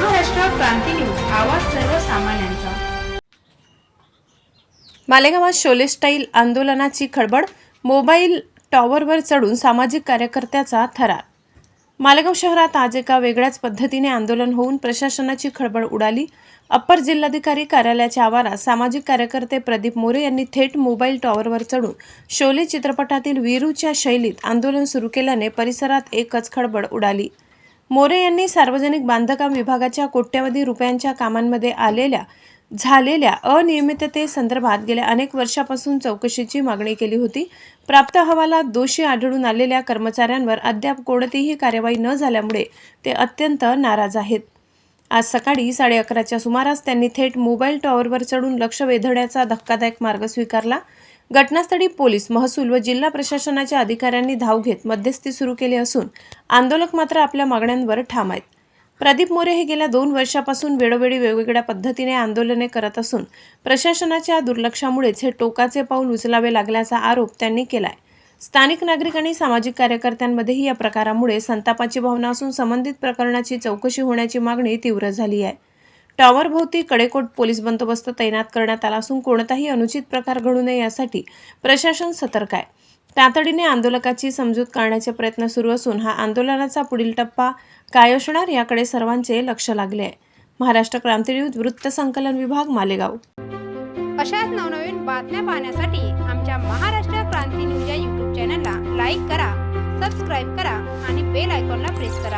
क्रांती news आवाज सर्वसामान्यांचा. मालेगावात Sholay style आंदोलनाची खळबळ मोबाईल टॉवरवर चढून सामाजिक कार्यकर्त्याचा थरार. मालेगाव शहरात आज एका वेगळ्याच पद्धतीने आंदोलन होऊन प्रशासनाची खळबळ उडाली. अप्पर जिल्हाधिकारी कार्यालयाच्या आवारात सामाजिक कार्यकर्ते प्रदीप मोरे यांनी थेट मोबाईल टॉवरवर चढून शोले चित्रपटातील वीरूच्या शैलीत आंदोलन सुरू केल्याने परिसरात एकच खळबळ उडाली. मोरे यांनी सार्वजनिक बांधकाम विभागाच्या कोट्यवधी रुपयांच्या कामांमध्ये आलेल्या झालेल्या अनियमिततेसंदर्भात गेल्या अनेक वर्षापासून चौकशीची मागणी केली होती. प्राप्त अहवालात दोषी आढळून आलेल्या कर्मचाऱ्यांवर अद्याप कोणतीही कार्यवाही न झाल्यामुळे ते अत्यंत नाराज आहेत. आज सकाळी साडे अकराच्या सुमारास त्यांनी थेट मोबाईल टॉवरवर चढून लक्ष वेधण्याचा धक्कादायक मार्ग स्वीकारला. घटनास्थळी पोलीस महसूल व जिल्हा प्रशासनाच्या अधिकाऱ्यांनी धाव घेत मध्यस्थी सुरू केली असून आंदोलक मात्र आपल्या मागण्यांवर ठाम आहेत. प्रदीप मोरे हे गेल्या दोन वर्षापासून वेळोवेळी वेगवेगळ्या पद्धतीने आंदोलने करत असून प्रशासनाच्या दुर्लक्षामुळेच हे टोकाचे पाऊल उचलावे लागल्याचा आरोप त्यांनी केलाय. स्थानिक नागरिक आणि सामाजिक कार्यकर्त्यांमध्येही या प्रकारामुळे संतापाची भावना असून संबंधित प्रकरणाची चौकशी होण्याची मागणी तीव्र झाली आहे. टॉवरभोवती कडेकोट पोलीस बंदोबस्त तैनात करण्यात आला असून कोणताही अनुचित प्रकार घडू नये यासाठी प्रशासन सतर्क आहे. तातडीने आंदोलकाची समजूत करण्याचे प्रयत्न सुरू असून हा आंदोलनाचा पुढील टप्पा काय असणार याकडे सर्वांचे लक्ष लागले आहे. महाराष्ट्र क्रांती न्यूज वृत्त संकलन विभाग मालेगाव. अशाच नवनवीन बातम्या पाहण्यासाठी आमच्या महाराष्ट्र क्रांती न्यूज या यूट्यूब चॅनलला लाईक करा सबस्क्राईब करा आणि बेल आयकॉनला प्रेस करा.